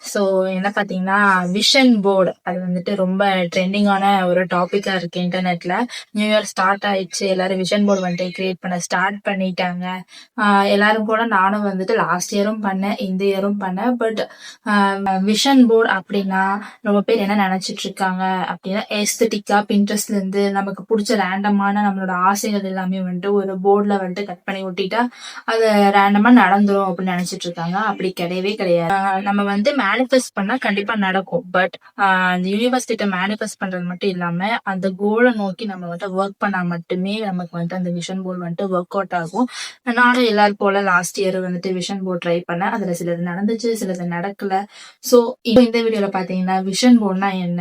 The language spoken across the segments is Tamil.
so என்ன பார்த்தீங்கன்னா விஷன் போர்டு அது வந்துட்டு ரொம்ப ட்ரெண்டிங்கான ஒரு டாப்பிக்காக இருக்கு இன்டர்நெட்ல நியூ இயர் ஸ்டார்ட் ஆயிடுச்சு எல்லாரும் விஷன் போர்டு வந்துட்டு கிரியேட் பண்ண ஸ்டார்ட் பண்ணிட்டாங்க. எல்லாரும் கூட நானும் வந்துட்டு லாஸ்ட் இயரும் பண்ணேன் இந்த இயரும் பண்ணேன். பட் விஷன் போர்டு அப்படின்னா ரொம்ப பேர் என்ன நினைச்சிட்டு இருக்காங்க அப்படின்னா எஸ்தெட்டிக்கா பின்ட்ரெஸ்ட்ல இருந்து நமக்கு பிடிச்ச ரேண்டமான நம்மளோட ஆசைகள் எல்லாமே வந்துட்டு ஒரு போர்டில் வந்துட்டு கட் பண்ணி ஒட்டிட்டா அது ரேண்டமாக நடந்துரும் அப்படின்னு நினைச்சிட்டு இருக்காங்க. அப்படி கிடையவே கிடையாது. நம்ம வந்து மேனிஃபெஸ்ட் பண்ணா கண்டிப்பா நடக்கும். பட் அந்த யூனிவர்ஸ் கிட்ட மேனிஃபெஸ்ட் பண்றது மட்டும் இல்லாம அந்த கோலை நோக்கி நம்ம வந்துட்டு ஒர்க் பண்ணா மட்டுமே நமக்கு வந்துட்டு அந்த விஷன் போர்டு வந்துட்டு ஒர்க் அவுட் ஆகும். நானும் எல்லாரும் போல லாஸ்ட் இயர் வந்துட்டு விஷன் போர்டு ட்ரை பண்ணேன். அதுல சிலது நடந்துச்சு சிலது நடக்கல. ஸோ இப்போ இந்த வீடியோல பாத்தீங்கன்னா விஷன் போர்டுனா என்ன?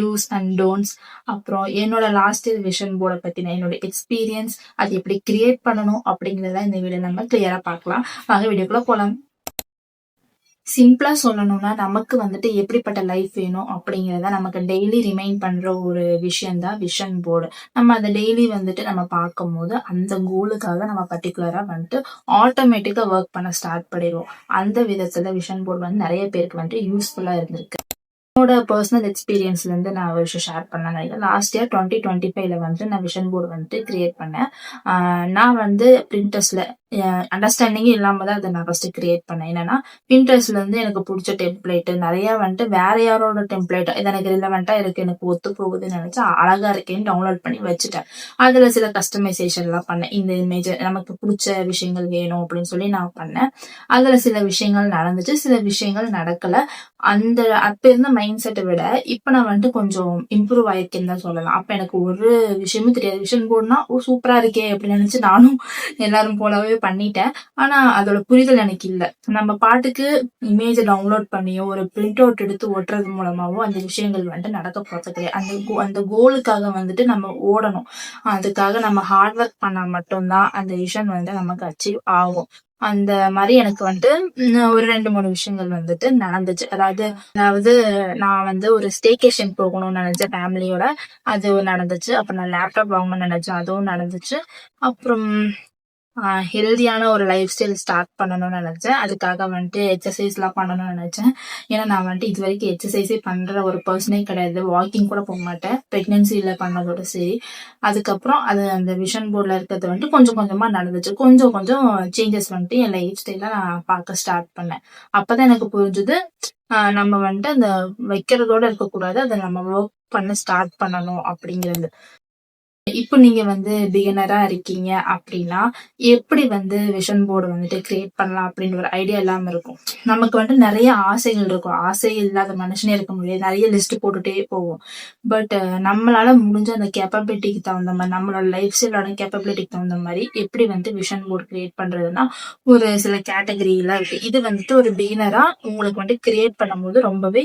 டூஸ் அண்ட் டோன்ஸ் அப்புறம் என்னோட லாஸ்ட் இயர் விஷன் போர்டை பத்தின என்னோட எக்ஸ்பீரியன்ஸ் அது எப்படி கிரியேட் பண்ணணும் அப்படிங்கிறத இந்த வீடியோ நம்ம கிளியரா பார்க்கலாம். வாங்க வீடியோக்குள்ள போலாம். சிம்பிளா சொல்லணும்னா நமக்கு வந்துட்டு எப்படிப்பட்ட லைஃப் வேணும் அப்படிங்கிறத நமக்கு டெய்லி ரிமைண்ட் பண்ற ஒரு விஷயம் தான் விஷன் போர்டு நம்ம அதை டெய்லி வந்துட்டு நம்ம பார்க்கும்போது அந்த கோலுக்காக நம்ம பர்டிகுலரா வந்துட்டு ஆட்டோமேட்டிக்கா ஒர்க் பண்ண ஸ்டார்ட் பண்ணிடுவோம். அந்த விதத்துல விஷன் போர்டு வந்து நிறைய பேருக்கு வந்துட்டு யூஸ்ஃபுல்லா இருந்திருக்கு. என்னோட பர்சனல் எக்ஸ்பீரியன்ஸ்ல இருந்து நான் ஒரு விஷயம் ஷேர் பண்ணேன் நினைக்கிறேன் லாஸ்ட் இயர் டுவெண்ட்டி டுவெண்ட்டி ஃபைவ்ல வந்து நான் விஷன் போர்டு வந்துட்டு கிரியேட் பண்ணேன். நான் வந்து பிரிண்டர்ஸ்ல அண்டர்ஸ்டாண்டிங்கே இல்லாமல் தான் அதை நான் ஃபஸ்ட்டு கிரியேட் பண்ணேன். என்னன்னா பின்ட்ரெஸ்ட்ல இருந்து எனக்கு பிடிச்ச டெம்ப்ளேட்டு நிறைய வந்துட்டு வேற யாரோட டெம்ப்ளேட் இது எனக்கு ரிலவெண்ட்டாக இருக்கு எனக்கு ஒத்து போகுதுன்னு நினச்சி அழகா இருக்கேன்னு டவுன்லோட் பண்ணி வச்சுட்டேன். அதில் சில கஸ்டமைசேஷன்லாம் பண்ணேன். இந்த இமேஜ் நமக்கு பிடிச்ச விஷயங்கள் வேணும் அப்படின்னு சொல்லி நான் பண்ணேன். அதில் சில விஷயங்கள் நடந்துச்சு. சில விஷயங்கள் நடக்கலை. அந்த அப்போ இருந்த மைண்ட் செட்டை விட இப்போ நான் வந்துட்டு கொஞ்சம் இம்ப்ரூவ் ஆயிருக்கேன்னு தான் சொல்லலாம். அப்போ எனக்கு ஒரு விஷயமும் தெரியாது. விஷயம் போடனா ஓ சூப்பராக இருக்கே அப்படின்னு நினச்சி நானும் எல்லாரும் போலவே பண்ணிட்டேன். ஆனா அதோட புரிதல் எனக்கு இல்லை. நம்ம பாட்டுக்கு இமேஜ் டவுன்லோட் பண்ணியோ ஒரு பிரிண்ட் அவுட் எடுத்து ஒட்டுறது மூலமாவோ அந்த விஷயங்கள் வந்துட்டு நடக்க போறது கிடையாது. அந்த கோ அந்த கோலுக்காக வந்துட்டு நம்ம ஓடணும். அதுக்காக நம்ம ஹார்ட் ஒர்க் பண்ணா மட்டும்தான் அந்த விஷன் வந்து நமக்கு அச்சீவ் ஆகும். அந்த மாதிரி எனக்கு வந்துட்டு ஒரு ரெண்டு மூணு விஷயங்கள் வந்துட்டு நடந்துச்சு. அதாவது அதாவது நான் வந்து ஒரு ஸ்டேகேஷன் போகணும்னு நினைச்சேன் ஃபேமிலியோட அது நடந்துச்சு. அப்புறம் நான் லேப்டாப் வாங்கணும்னு நினைச்சேன். அதுவும் நடந்துச்சு. அப்புறம் ஹெல்தியான ஒரு லைஃப் ஸ்டைல் ஸ்டார்ட் பண்ணணும்னு நினச்சேன். அதுக்காக வந்துட்டு எக்ஸசைஸ்லாம் பண்ணணும்னு நினச்சேன். ஏன்னா நான் வந்துட்டு இது வரைக்கும் எக்ஸசைஸே பண்ணுற ஒரு பர்சனே கிடையாது. வாக்கிங் கூட போக மாட்டேன். ப்ரெக்னென்சியில் பண்ணதோட சரி. அதுக்கப்புறம் அது அந்த விஷன் போர்டில் இருக்கிறது வந்துட்டு கொஞ்சம் கொஞ்சமாக நடந்துச்சு. கொஞ்சம் கொஞ்சம் சேஞ்சஸ் வந்துட்டு என் லைஃப் ஸ்டைலில் நான் பார்க்க ஸ்டார்ட் பண்ணேன். அப்போ தான் எனக்கு புரிஞ்சுது நம்ம வந்துட்டு அந்த வைக்கிறதோட இருக்கக்கூடாது. அதை நம்ம ஒர்க் பண்ண ஸ்டார்ட் பண்ணணும் அப்படிங்கிறது. இப்போ நீங்க வந்து பிகினரா இருக்கீங்க அப்படின்னா எப்படி வந்து விஷன் போர்டு வந்துட்டு கிரியேட் பண்ணலாம் அப்படின்னு ஒரு ஐடியா இல்லாம இருக்கும். நமக்கு வந்து நிறைய ஆசைகள் இருக்கும். ஆசை இல்லாத மனுஷனே இருக்க முடியாது. நிறைய லிஸ்ட் போட்டுட்டே போவோம். பட் நம்மளால முடிஞ்ச அந்த கேப்பபிலிட்டிக்கு தகுந்த மாதிரி நம்மளோட லைஃப் ஸ்டைலோட கேப்பபிலிட்டிக்கு தகுந்த மாதிரி எப்படி வந்து விஷன் போர்டு கிரியேட் பண்றதுன்னா ஒரு சில கேட்டகரியெல்லாம் இருக்கு. இது வந்துட்டு ஒரு பிகினரா உங்களுக்கு வந்துட்டு கிரியேட் பண்ணும்போது ரொம்பவே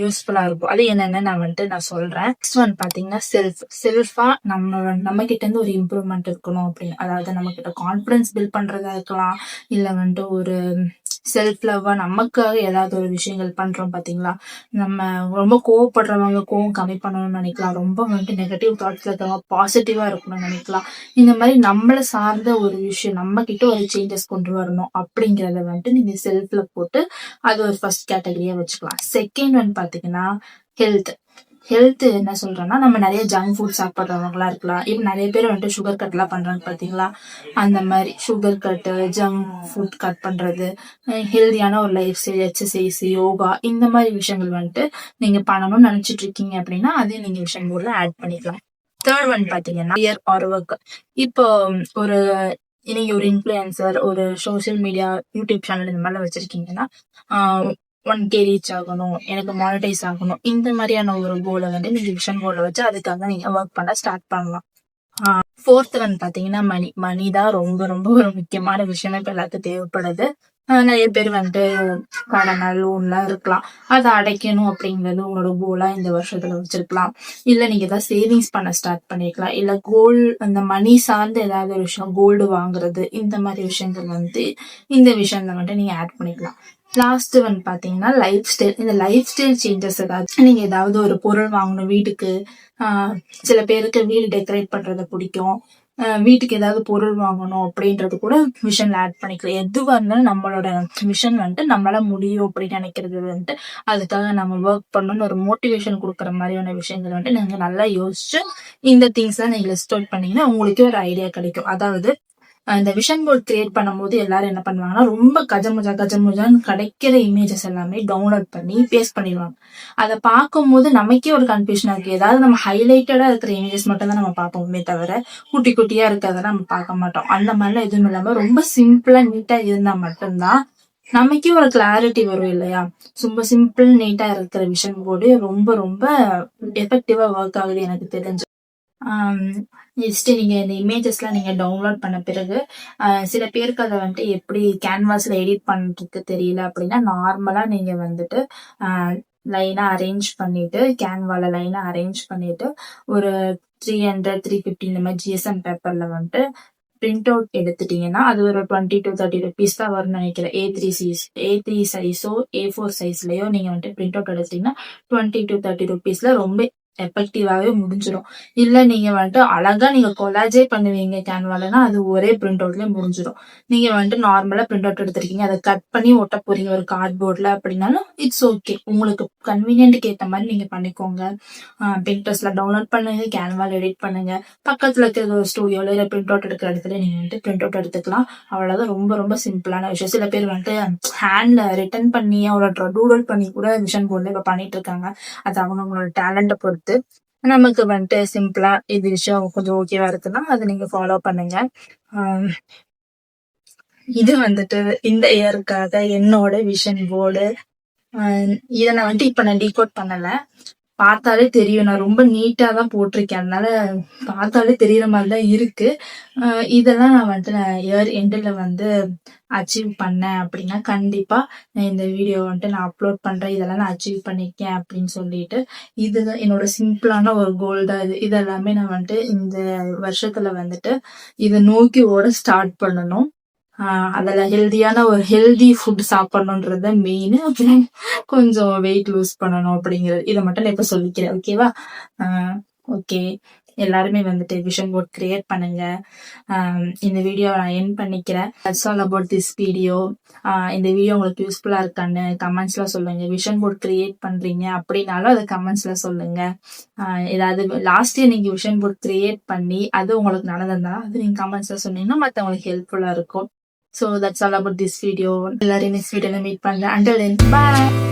யூஸ்ஃபுல்லா இருக்கும். அது என்னென்ன நான் வந்துட்டு நான் சொல்றேன். நெக்ஸ்ட் ஒன் பாத்தீங்கன்னா செல்ஃப் செல்ஃபா நம்ம நம்ம கிட்ட இருந்து ஒரு இம்ப்ரூவ்மெண்ட் இருக்கணும் அப்படின்னு. அதாவது நம்ம கிட்ட கான்பிடன்ஸ் பில்ட் பண்றதா இருக்கலாம். இல்ல வந்துட்டு ஒரு செல்ஃப் லவ்வா நமக்காக ஏதாவது ஒரு விஷயங்கள் பண்றோம் பாத்தீங்களா? நம்ம ரொம்ப கோவப்படுறவங்க கோவம் கம்மி பண்ணணும்னு நினைக்கலாம். ரொம்ப வந்துட்டு நெகட்டிவ் தாட்ஸ்ல இருக்கிறவங்க பாசிட்டிவா இருக்கணும்னு நினைக்கலாம். இந்த மாதிரி நம்மளை சார்ந்த ஒரு விஷயம் நம்ம கிட்ட ஒரு சேஞ்சஸ் கொண்டு வரணும் அப்படிங்கறத வந்துட்டு நீங்க செல்ஃப்ல போட்டு அது ஒரு ஃபர்ஸ்ட் கேட்டகரியா வச்சுக்கலாம். செகண்ட் ஒன் பாத்தீங்கன்னா ஹெல்த் ஹெல்த் என்ன சொல்றேன்னா நம்ம நிறைய ஜங்க் ஃபுட் சாப்பிட்றவங்களா இருக்கலாம். இப்போ நிறைய பேர் வந்துட்டு சுகர் கட்லாம் பண்றாங்க பாத்தீங்களா? அந்த மாதிரி sugar cut junk food cut பண்றது ஹெல்தியான ஒரு லைஃப் ஸ்டைல் எக்ஸசைஸ் யோகா இந்த மாதிரி விஷயங்கள் வந்துட்டு நீங்க பண்ணணும்னு நினைச்சிட்டு இருக்கீங்க அப்படின்னா அதையும் நீங்க விஷயம் ஆட் பண்ணிக்கலாம். தேர்ட் ஒன் பாத்தீங்கன்னா இயர் ஆர் ஒர்க் இப்போ ஒரு நீங்க ஒரு இன்ஃப்ளூயன்சர் ஒரு சோசியல் மீடியா யூடியூப் சேனல் இந்த மாதிரிலாம் வச்சிருக்கீங்கன்னா ஒன் கே ரீச் ஆகணும் எனக்கு மானிட்டைஸ் ஆகணும். இந்த மாதிரியான ஒரு கோலை வந்து நீங்க விஷன் கோலை வச்சு அதுக்காக நீங்க ஒர்க் பண்ண ஸ்டார்ட் பண்ணலாம். ஃபோர்த் ஒன் பாத்தீங்கன்னா மணி. மணி தான் ரொம்ப ரொம்ப ஒரு முக்கியமான விஷயம் இப்ப எல்லாத்துக்கும் தேவைப்படுது. ஆஹ் நிறைய பேர் வந்துட்டு கடன் லோன்லாம் இருக்கலாம். அதை அடைக்கணும் அப்படிங்கிறது உங்களோட கோலா இந்த வருஷத்துல வச்சிருக்கலாம். இல்ல நீங்க ஏதாவது சேவிங்ஸ் பண்ண ஸ்டார்ட் பண்ணிருக்கலாம் இல்ல கோல்டு அந்த மணி சார்ந்த ஏதாவது ஒரு விஷயம் கோல்டு வாங்குறது இந்த மாதிரி விஷயங்கள் வந்து இந்த விஷயத்துல வந்துட்டு நீங்க ஆட் பண்ணிக்கலாம். லாஸ்ட் ஒன் பாத்தீங்கன்னா லைஃப் ஸ்டைல் இந்த லைஃப் ஸ்டைல் சேஞ்சஸ் ஏதாவது நீங்க ஏதாவது ஒரு பொருள் வாங்கணும் வீட்டுக்கு சில பேருக்கு வீடு டெக்கரேட் பண்றது பிடிக்கும். வீட்டுக்கு ஏதாவது பொருள் வாங்கணும் அப்படின்றது கூட மிஷன்ல ஆட் பண்ணிக்கலாம். எதுவா இருந்தாலும் நம்மளோட மிஷன் வந்துட்டு நம்மளால முடியும் அப்படின்னு நினைக்கிறது வந்துட்டு அதுக்காக நம்ம ஒர்க் பண்ணணும்னு ஒரு மோட்டிவேஷன் கொடுக்குற மாதிரியான விஷயங்கள் வந்துட்டு நீங்க நல்லா யோசிச்சு இந்த திங்ஸ் நீங்கள் நீங்க லிஸ்ட் அவுட் பண்ணீங்கன்னா உங்களுக்கே ஒரு ஐடியா கிடைக்கும். அதாவது இந்த விஷன் போர்ட் கிரியேட் பண்ணும்போது எல்லாரும் என்ன பண்ணுவாங்கன்னா ரொம்ப கஜமுஜா கஜமுஜான்னு கிடைக்கிற இமேஜஸ் எல்லாமே டவுன்லோட் பண்ணி பேஸ்ட் பண்ணிடுவாங்க. அதை பார்க்கும்போது நமக்கே ஒரு கன்ஃபியூஷனா இருக்கு. ஏதாவது நம்ம ஹைலைட்டடா இருக்கிற இமேஜஸ் மட்டும் தான் நம்ம பார்ப்போமே தவிர குட்டி குட்டியா இருக்கிறதெல்லாம் நம்ம பார்க்க மாட்டோம். அந்த மாதிரிலாம் எதுவும் இல்லாம ரொம்ப சிம்பிளா நீட்டா இருந்தா மட்டும்தான் நமக்கே ஒரு கிளாரிட்டி வரும் இல்லையா? ரொம்ப சிம்பிள் நீட்டா இருக்கிற விஷன் போர்டு ரொம்ப ரொம்ப எஃபெக்டிவா ஒர்க் ஆகுது எனக்கு தெரிஞ்சு. நெக்ஸ்ட் நீங்கள் இந்த இமேஜஸ்லாம் நீங்கள் டவுன்லோட் பண்ண பிறகு சில பேருக்கு அதை வந்துட்டு எப்படி கேன்வாஸில் எடிட் பண்ணுறதுக்கு தெரியல அப்படின்னா நார்மலாக நீங்கள் வந்துட்டு லைனாக அரேஞ்ச் பண்ணிவிட்டு கேன்வாவில் லைனாக அரேஞ்ச் பண்ணிவிட்டு ஒரு த்ரீ ஹண்ட்ரட் த்ரீ ஃபிஃப்டி இந்த மாதிரி ஜிஎஸ்எம் பேப்பரில் வந்துட்டு பிரிண்ட் அவுட் எடுத்துட்டீங்கன்னா அது ஒரு டுவெண்ட்டி டு தேர்ட்டி ருபீஸ் தான் வரும்னு நினைக்கிறேன். A three size A three சைஸோ A four சைஸ்லையோ நீங்கள் வந்துட்டு பிரிண்ட் அவுட் எடுத்தீங்கன்னா டுவெண்ட்டி டு தேர்ட்டி ருபீஸில் ரொம்ப எஃபெக்டிவாவே முடிஞ்சிடும் இல்ல நீங்க வந்துட்டு அழகா நீங்க கொலாஜே பண்ணுவீங்க கேன்வாலனா அது ஒரே பிரிண்ட் அவுட்லயே முடிஞ்சிடும் நீங்க வந்துட்டு நார்மலா பிரிண்ட் அவுட் எடுத்திருக்கீங்க. அதை கட் பண்ணி ஒட்ட போறீங்க ஒரு கார்ட்போர்ட்ல அப்படின்னாலும் இட்ஸ் ஓகே உங்களுக்கு கன்வீனியன்ட்க்கு ஏத்த மாதிரி நீங்க பண்ணிக்கோங்க. பிரிண்டர்ஸ்ல டவுன்லோட் பண்ணுங்க கேன்வால் எடிட் பண்ணுங்க. பக்கத்துல இருக்கிற ஒரு ஸ்டூடியோல இல்ல பிரிண்ட் அவுட் எடுக்கிற இடத்துல நீங்க வந்துட்டு பிரிண்ட் அவுட் எடுத்துக்கலாம். அவ்வளவுதான். ரொம்ப ரொம்ப சிம்பிளான விஷயம். சில பேர் வந்துட்டு ஹேண்ட்ல ரிட்டர்ன் பண்ணி அவரோட டூடல் பண்ணி கூட விஷன் போர்ட்ல இப்ப பண்ணிட்டு இருக்காங்க. அது அவங்கவங்களோட டேலண்ட்டை பொறுத்து நமக்கு வந்துட்டு சிம்பிளா இது விஷயம் கொஞ்சம் ஓகேவா இருக்குன்னா அதை நீங்க ஃபாலோ பண்ணுங்க. இது வந்துட்டு இந்த இயருக்காக என்னோட விஷன் போர்டு இதை நான் வந்துட்டு இப்ப நான் டீகோட் பண்ணல. பார்த்தாலே தெரியும். நான் ரொம்ப நீட்டாக தான் போட்டிருக்கேன். அதனால பார்த்தாலே தெரியற மாதிரி தான் இருக்கு. இதெல்லாம் நான் வந்துட்டு நான் இயர் எண்டில் வந்து அச்சீவ் பண்ணேன் அப்படின்னா கண்டிப்பாக நான் இந்த வீடியோ வந்துட்டு நான் அப்லோட் பண்ணுறேன் இதெல்லாம் நான் அச்சீவ் பண்ணியிருக்கேன் அப்படின்னு சொல்லிட்டு இதுதான் என்னோட சிம்பிளான ஒரு கோல் தான் இது. இதெல்லாமே நான் வந்துட்டு இந்த வருஷத்தில் வந்துட்டு இதை நோக்கி ஓட ஸ்டார்ட் பண்ணணும். அதில் ஹெல்தியான ஒரு ஹெல்தி ஃபுட் சாப்பிட்ணுன்றத மெயின் அப்புறம் கொஞ்சம் வெயிட் லூஸ் பண்ணணும் அப்படிங்கிறது. இதை மட்டும் நான் இப்போ சொல்லிக்கிறேன் ஓகேவா ஓகே எல்லாருமே வந்துட்டு விஷன் போர்ட் கிரியேட் பண்ணுங்க. இந்த வீடியோ நான் என் பண்ணிக்கிறேன். That's all about this video இந்த வீடியோ உங்களுக்கு யூஸ்ஃபுல்லாக இருக்கான்னு கமெண்ட்ஸ்ல சொல்லுங்க. விஷன் போர்ட் கிரியேட் பண்றீங்க அப்படின்னாலும் அதை கமெண்ட்ஸ்ல சொல்லுங்க. ஏதாவது லாஸ்ட் இயர் நீங்க விஷன் போர்ட் கிரியேட் பண்ணி அது உங்களுக்கு நடந்திருந்தா அது நீங்க கமெண்ட்ஸ்ல சொன்னீங்கன்னா மற்றவங்களுக்கு ஹெல்ப்ஃபுல்லா இருக்கும். So that's all about this video எல்லாரையும் நெக்ஸ்ட் வீடியோவில் மீட் பண்ணுறேன் அண்டல் பாய்